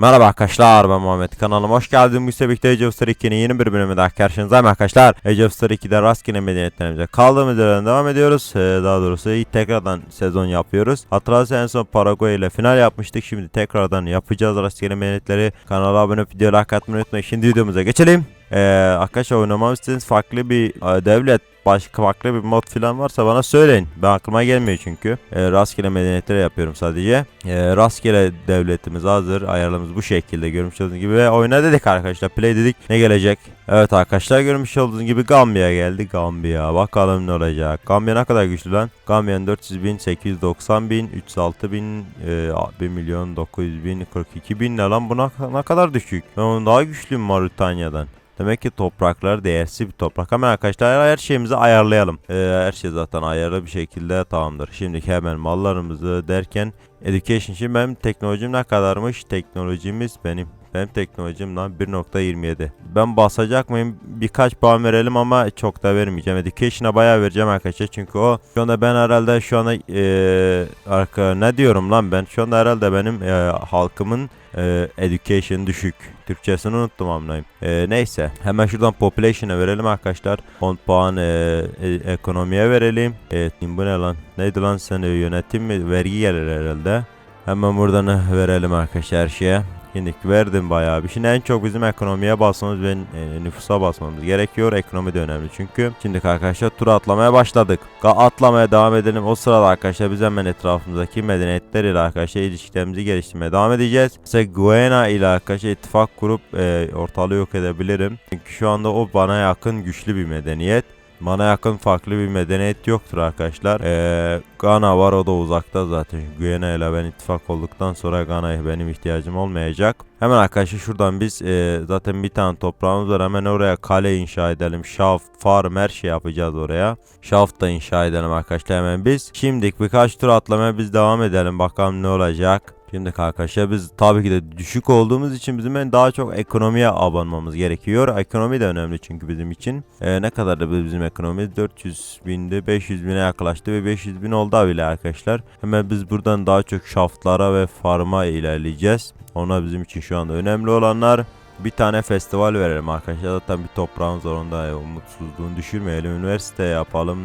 Merhaba arkadaşlar ben Muhammed kanalıma hoş geldiniz. Bu ise Age of Star 2'nin yeni bir bölümünde daha karşınızdayım arkadaşlar. Age of Star 2'de rastgele medeniyetlerimize kaldığımız yerden devam ediyoruz. Ee, daha doğrusu tekrardan sezon yapıyoruz. Hatırlarsanız en son Paraguay ile final yapmıştık. Şimdi tekrardan yapacağız rastgele medeniyetleri. Kanala abone olup videoya like atmayı unutmayın. Şimdi videomuza geçelim. Ee, arkadaşlar oynamamı istediğiniz farklı bir e, devlet başka farklı bir mod falan varsa bana söyleyin. Ben aklıma gelmiyor çünkü. E, rastgele medeniyetleri yapıyorum sadece. E, rastgele devletimiz hazır. Ayarlarımız bu şekilde görmüş olduğunuz gibi. Ve oyna dedik arkadaşlar. Play dedik. Ne gelecek? Evet arkadaşlar görmüş olduğunuz gibi Gambia geldi. Gambia. Bakalım ne olacak. Gambia ne kadar güçlü lan? Gambia'nın 400 bin, 890 bin, 306 bin, e, 1 milyon 900 bin, 42 bin ne lan? Bu ne, kadar düşük? Ben daha güçlüyüm Maritanya'dan. Demek ki topraklar değersiz bir toprak. Hemen arkadaşlar her şeyimizi ayarlayalım. Ee, her şey zaten ayarlı bir şekilde tamamdır. Şimdi hemen mallarımızı derken education. Şimdi benim teknolojim ne kadarmış? Teknolojimiz benim. Benim teknolojim lan 1.27. Ben basacak mıyım? Birkaç puan verelim ama çok da vermeyeceğim. Education'a bayağı vereceğim arkadaşlar. Çünkü o şu anda ben herhalde şu anda eee arka ne diyorum lan ben? Şu anda herhalde benim eee, halkımın eee, education düşük. Türkçesini unuttum amınayım. Eee, neyse. Hemen şuradan population'a verelim arkadaşlar. 10 puan eee, e- ekonomiye verelim. Evet bu ne lan? Neydi lan sen e, yönetim mi? Vergi gelir herhalde. Hemen buradan eh, verelim arkadaşlar her şeye. Şimdi verdim bayağı bir. Şimdi en çok bizim ekonomiye basmamız ve e, nüfusa basmamız gerekiyor. Ekonomi de önemli çünkü. Şimdi arkadaşlar tur atlamaya başladık. Atlamaya devam edelim. O sırada arkadaşlar biz hemen etrafımızdaki medeniyetler ile arkadaşlar ilişkilerimizi geliştirmeye devam edeceğiz. Mesela Guyana ile arkadaşlar ittifak kurup e, ortalığı yok edebilirim. Çünkü şu anda o bana yakın güçlü bir medeniyet. Bana yakın farklı bir medeniyet yoktur arkadaşlar. Ee, Gana var o da uzakta zaten. Guyana ile ben ittifak olduktan sonra Gana'ya benim ihtiyacım olmayacak. Hemen arkadaşlar şuradan biz e, zaten bir tane toprağımız var. Hemen oraya kale inşa edelim. Shaft, farm her şey yapacağız oraya. Shaft da inşa edelim arkadaşlar hemen biz. Şimdilik birkaç tur atlamaya biz devam edelim. Bakalım ne olacak. Şimdi arkadaşlar biz tabii ki de düşük olduğumuz için bizim en daha çok ekonomiye abanmamız gerekiyor. Ekonomi de önemli çünkü bizim için. Ee, ne kadar da bizim ekonomimiz 400 binde 500 bine yaklaştı ve 500 bin oldu bile arkadaşlar. Hemen biz buradan daha çok şaftlara ve farma ilerleyeceğiz. Ona bizim için şu anda önemli olanlar bir tane festival verelim arkadaşlar. Zaten bir toprağın zorunda umutsuzluğunu düşürmeyelim. Üniversite yapalım.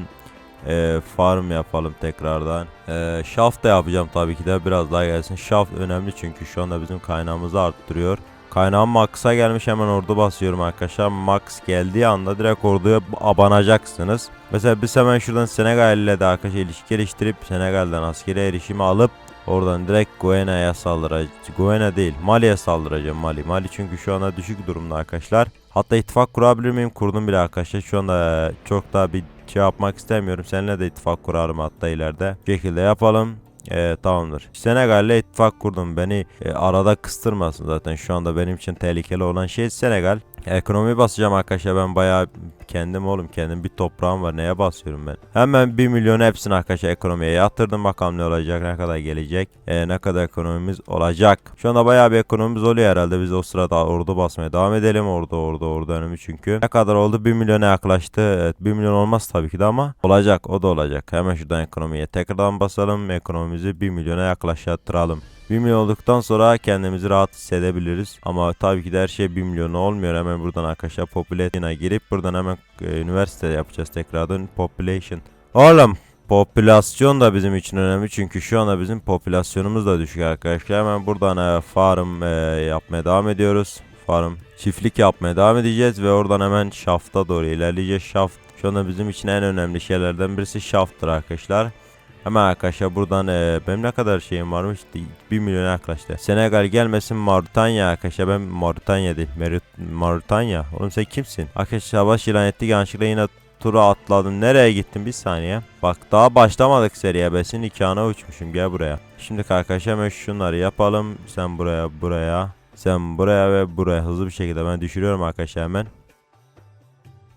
E, farm yapalım tekrardan. E, shaft da yapacağım tabii ki de biraz daha gelsin. Shaft önemli çünkü şu anda bizim kaynağımızı arttırıyor. Kaynağım max'a gelmiş hemen ordu basıyorum arkadaşlar. Max geldiği anda direkt orduya abanacaksınız. Mesela biz hemen şuradan Senegal ile de arkadaşlar ilişki geliştirip Senegal'den askeri erişimi alıp Oradan direkt Guiana'ya saldıracağım. Guiana değil Mali'ye saldıracağım Mali. Mali çünkü şu anda düşük durumda arkadaşlar. Hatta ittifak kurabilir miyim? Kurdum bile arkadaşlar. Şu anda e, çok daha bir şey yapmak istemiyorum. Seninle de ittifak kurarım hatta ileride. Bu şekilde yapalım. Ee, tamamdır. Senegal ile ittifak kurdum. Beni e, arada kıstırmasın zaten. Şu anda benim için tehlikeli olan şey Senegal. Ekonomi basacağım arkadaşlar ben bayağı kendim oğlum kendim bir toprağım var neye basıyorum ben. Hemen 1 milyon hepsini arkadaşlar ekonomiye yatırdım bakalım ne olacak ne kadar gelecek e, ne kadar ekonomimiz olacak. Şu anda bayağı bir ekonomimiz oluyor herhalde biz o sırada ordu basmaya devam edelim ordu ordu ordu önemli çünkü. Ne kadar oldu 1 milyona yaklaştı evet 1 milyon olmaz tabii ki de ama olacak o da olacak. Hemen şuradan ekonomiye tekrardan basalım ekonomimizi 1 milyona yaklaştıralım. 1 milyon olduktan sonra kendimizi rahat hissedebiliriz. Ama tabii ki de her şey 1 milyon olmuyor. Hemen buradan arkadaşlar population'a girip buradan hemen e, üniversite yapacağız tekrardan. Population. Oğlum Popülasyon da bizim için önemli çünkü şu anda bizim popülasyonumuz da düşük arkadaşlar. Hemen buradan e, farm e, yapmaya devam ediyoruz. Farm çiftlik yapmaya devam edeceğiz ve oradan hemen şafta doğru ilerleyeceğiz. Şaft şu anda bizim için en önemli şeylerden birisi şafttır arkadaşlar. Hemen arkadaşlar buradan e, benim ne kadar şeyim varmış 1 milyon yaklaştı. Senegal gelmesin Mauritanya arkadaşlar ben Mauritanya değil Merit Mauritanya. Oğlum sen kimsin? Arkadaşlar savaş ilan etti yanlışlıkla yine tura atladım. Nereye gittim bir saniye. Bak daha başlamadık seriye be. Senin nikahına uçmuşum gel buraya. Şimdi arkadaşlar hemen şunları yapalım. Sen buraya buraya. Sen buraya ve buraya hızlı bir şekilde ben düşürüyorum arkadaşlar hemen.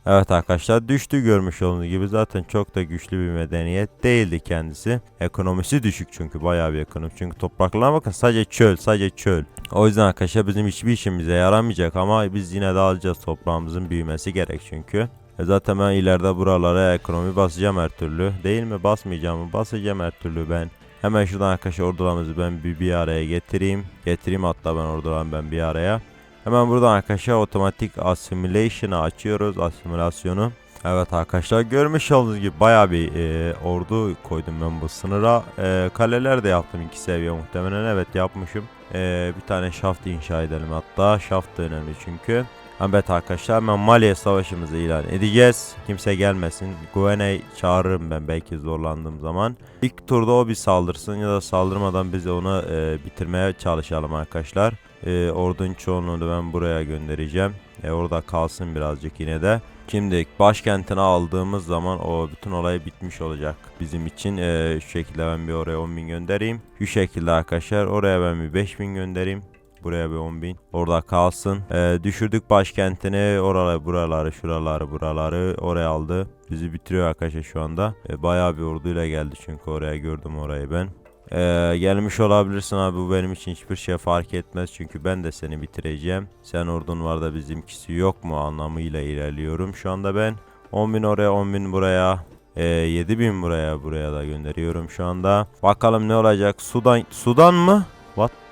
Evet arkadaşlar düştü görmüş olduğunuz gibi zaten çok da güçlü bir medeniyet değildi kendisi. Ekonomisi düşük çünkü bayağı bir ekonomi. Çünkü topraklarına bakın sadece çöl sadece çöl. O yüzden arkadaşlar bizim hiçbir işimize yaramayacak ama biz yine de alacağız toprağımızın büyümesi gerek çünkü. E zaten ben ileride buralara ekonomi basacağım her türlü. Değil mi? Basmayacağım? Basacağım her türlü ben. Hemen şuradan arkadaşlar ordularımızı ben bir, bir araya getireyim. Getireyim hatta ben ordularımı ben bir araya. Hemen buradan arkadaşlar otomatik assimilation'ı açıyoruz. Asimilasyonu. Evet arkadaşlar görmüş olduğunuz gibi baya bir e, ordu koydum ben bu sınıra. E, kaleler de yaptım iki seviye muhtemelen. Evet yapmışım. E, bir tane şaft inşa edelim hatta. Şaft da önemli çünkü. Evet arkadaşlar hemen Maliye savaşımızı ilan edeceğiz. Kimse gelmesin. Guena'yı çağırırım ben belki zorlandığım zaman. İlk turda o bir saldırsın ya da saldırmadan biz onu e, bitirmeye çalışalım arkadaşlar. E, ordunun çoğunluğunu ben buraya göndereceğim. E, orada kalsın birazcık yine de. Şimdi başkentine aldığımız zaman o bütün olay bitmiş olacak bizim için. E, şu şekilde ben bir oraya 10.000 göndereyim. Şu şekilde arkadaşlar oraya ben bir 5.000 göndereyim. Buraya bir 10.000. Orada kalsın. E, düşürdük başkentini. Oraları, buraları, şuraları, buraları oraya aldı. Bizi bitiriyor arkadaşlar şu anda. E, bayağı bir orduyla geldi çünkü oraya gördüm orayı ben. Ee, gelmiş olabilirsin abi bu benim için hiçbir şey fark etmez çünkü ben de seni bitireceğim. Sen ordun var da bizimkisi yok mu anlamıyla ilerliyorum şu anda ben. 10.000 oraya 10.000 buraya. Ee, 7000 buraya buraya da gönderiyorum şu anda. Bakalım ne olacak Sudan Sudan mı?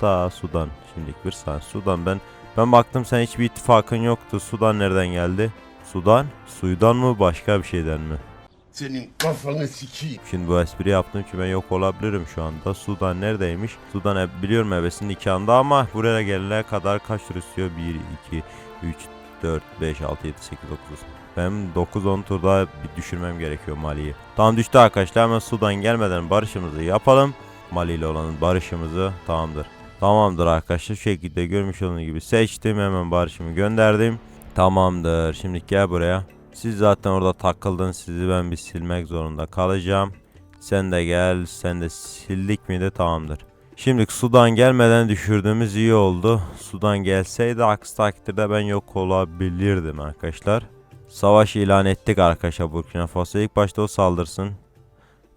The Sudan. Şimdilik bir saniye Sudan ben ben baktım sen hiçbir ittifakın yoktu. Sudan nereden geldi? Sudan? Suydan mı başka bir şeyden mi? Senin kafanı sikeyim. Şimdi bu espri yaptım ki ben yok olabilirim şu anda. Sudan neredeymiş? Sudan e- biliyorum ebesinin nikahında ama buraya gelene kadar kaç tur istiyor? 1, 2, 3, 4, 5, 6, 7, 8, 9. Benim 9-10 turda bir düşürmem gerekiyor Mali'yi. Tam düştü arkadaşlar hemen Sudan gelmeden barışımızı yapalım. Mali ile olan barışımızı tamamdır. Tamamdır arkadaşlar şu şekilde görmüş olduğunuz gibi seçtim hemen barışımı gönderdim. Tamamdır şimdi gel buraya. Siz zaten orada takıldın. Sizi ben bir silmek zorunda kalacağım. Sen de gel. Sen de sildik miydi? Tamamdır. Şimdi sudan gelmeden düşürdüğümüz iyi oldu. Sudan gelseydi aksi takdirde ben yok olabilirdim arkadaşlar. Savaş ilan ettik arkadaşlar Burkina Faso. İlk başta o saldırsın.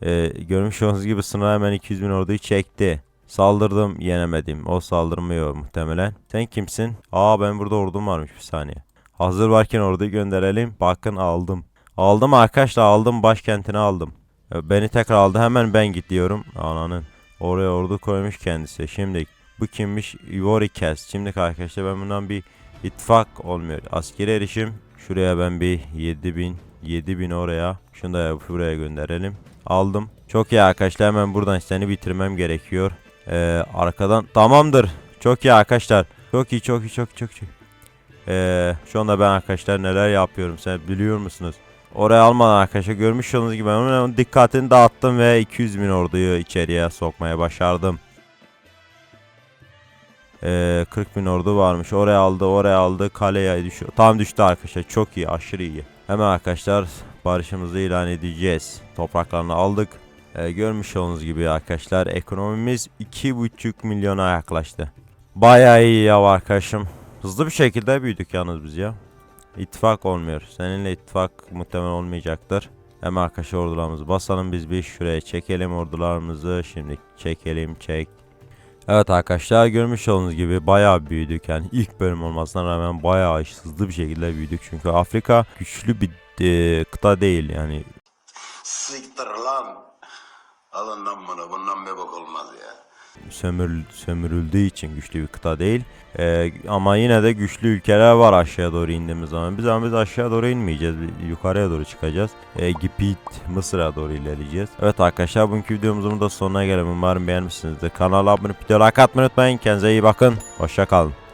Ee, görmüş olduğunuz gibi sınır hemen 200 bin orduyu çekti. Saldırdım yenemedim. O saldırmıyor muhtemelen. Sen kimsin? Aa ben burada ordum varmış bir saniye. Hazır varken orduyu gönderelim. Bakın aldım. Aldım arkadaşlar aldım başkentini aldım. E, Beni tekrar aldı hemen ben gidiyorum. Ananın. Oraya ordu koymuş kendisi. Şimdi bu kimmiş? Ivory Kes. Şimdi arkadaşlar ben bundan bir ittifak olmuyor. Askeri erişim. Şuraya ben bir 7000 7000 oraya. Şunu da buraya gönderelim. Aldım. Çok iyi arkadaşlar hemen buradan seni bitirmem gerekiyor. Ee, arkadan tamamdır. Çok iyi arkadaşlar. Çok iyi çok iyi çok çok iyi. Ee, şu anda ben arkadaşlar neler yapıyorum sen biliyor musunuz? Oraya almadan arkadaşlar görmüş olduğunuz gibi onun dikkatini dağıttım ve 200 bin orduyu içeriye sokmaya başardım. Ee, 40 bin ordu varmış. Oraya aldı, oraya aldı. Kaleye düşüyor. Tam düştü arkadaşlar. Çok iyi, aşırı iyi. Hemen arkadaşlar barışımızı ilan edeceğiz. Topraklarını aldık. Ee, görmüş olduğunuz gibi arkadaşlar ekonomimiz 2,5 milyona yaklaştı. Bayağı iyi ya arkadaşım. Hızlı bir şekilde büyüdük yalnız biz ya. İttifak olmuyor. Seninle ittifak muhtemelen olmayacaktır. Hemen arkadaşlar ordularımızı basalım biz bir şuraya çekelim ordularımızı. Şimdi çekelim çek. Evet arkadaşlar görmüş olduğunuz gibi bayağı büyüdük yani ilk bölüm olmasına rağmen bayağı hızlı bir şekilde büyüdük. Çünkü Afrika güçlü bir e, kıta değil yani Siktir lan. Alın lan bunu. Bundan bir bok olmaz ya. Sömür, sömürüldüğü için güçlü bir kıta değil. Ee, ama yine de güçlü ülkeler var aşağıya doğru indiğimiz zaman. Biz ama biz aşağı doğru inmeyeceğiz. Yukarıya doğru çıkacağız. Ee, Mısır'a doğru ilerleyeceğiz. Evet arkadaşlar bugünkü videomuzun da sonuna gelelim. Umarım beğenmişsinizdir. Kanala abone olup video like atmayı unutmayın. Kendinize iyi bakın. Hoşça kalın.